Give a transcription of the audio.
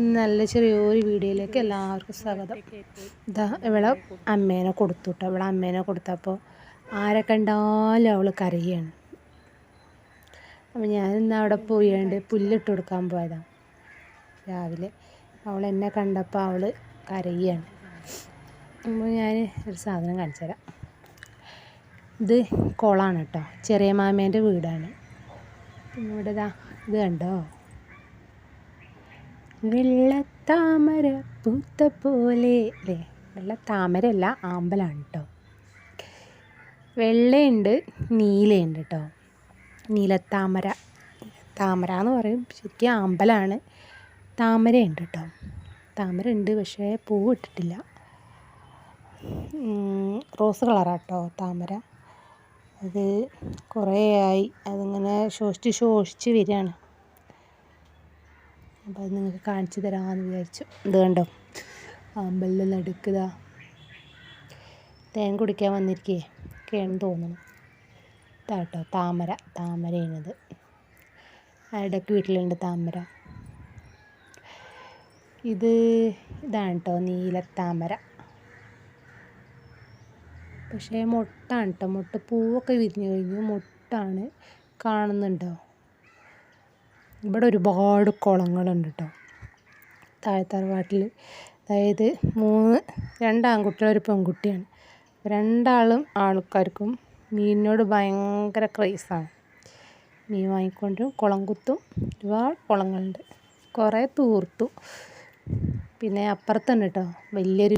നല്ല ചെറിയൊരു വീഡിയോയിലേക്ക് എല്ലാവർക്കും സ്വാഗതം. ഇതാ ഇവളെ അമ്മേനെ കൊടുത്തു കേട്ടോ ഇവളെ അമ്മേനെ കൊടുത്തപ്പോൾ ആരെ കണ്ടാലും അവൾ കരയാണ്. അപ്പം ഞാനിന്ന് അവിടെ പോയാണ്ട് പുല്ലിട്ട് കൊടുക്കാൻ പോയതാണ് രാവിലെ അവൾ എന്നെ കണ്ടപ്പോൾ അവൾ കരയാണ്. അപ്പോൾ ഞാൻ ഒരു സാധനം കാണിച്ചു തരാം. ഇത് കുളമാണ് കേട്ടോ. ചെറിയ മാമേന്റെ വീടാണ്. ഇവിടെ ഇതാ ഇത് കണ്ടോ? വെള്ളത്താമര പൂത്ത പോലെ അല്ലേ വെള്ളത്താമരല്ല ആമ്പലാണ് കേട്ടോ വെള്ളയുണ്ട് നീലയുണ്ട് കേട്ടോ നീലത്താമര താമര എന്ന് പറയും. ശരിക്കും ആമ്പലാണ്. താമരയുണ്ട് കേട്ടോ താമര ഉണ്ട് പക്ഷേ പൂവ് ഇട്ടിട്ടില്ല. റോസ് കളറാണ് കേട്ടോ താമര. അത് കുറേ ആയി. അതിങ്ങനെ ശോഷിച്ച് ശോഷിച്ച് വരികയാണ്. അപ്പോൾ അത് നിങ്ങൾക്ക് കാണിച്ചു തരാമെന്ന് വിചാരിച്ചു. ഇത് കണ്ടോ? ആമ്പലിന്റെ നടുക്കുതാ തേൻ കുടിക്കാൻ വന്നിരിക്കേ. കേണെന്ന് തോന്നുന്നു. ഇതാട്ടോ താമര. താമരയാണിത്. ആരുടെയൊക്കെ വീട്ടിലുണ്ട് താമര? ഇത് ഇതാണ് കേട്ടോ നീലത്താമര പക്ഷേ മുട്ടാണ് കേട്ടോ മുട്ട പൂവൊക്കെ വിരിഞ്ഞു കഴിഞ്ഞു മുട്ടാണ് കാണുന്നുണ്ടോ? ഇവിടെ ഒരുപാട് കുളങ്ങളുണ്ട് കേട്ടോ താഴത്തറവാട്ടിൽ അതായത് മൂന്ന് രണ്ട് ആൺകുട്ടികളും ഒരു പെൺകുട്ടിയാണ്. രണ്ടാളും ആൾക്കാർക്കും മീനിനോട് ഭയങ്കര ക്രേസാണ്. മീൻ വാങ്ങിക്കൊണ്ടും കുളം കുത്തും. ഒരുപാട് കുളങ്ങളുണ്ട്. കുറേ തൂർത്തു. പിന്നെ അപ്പുറത്തുണ്ട് കേട്ടോ വലിയൊരു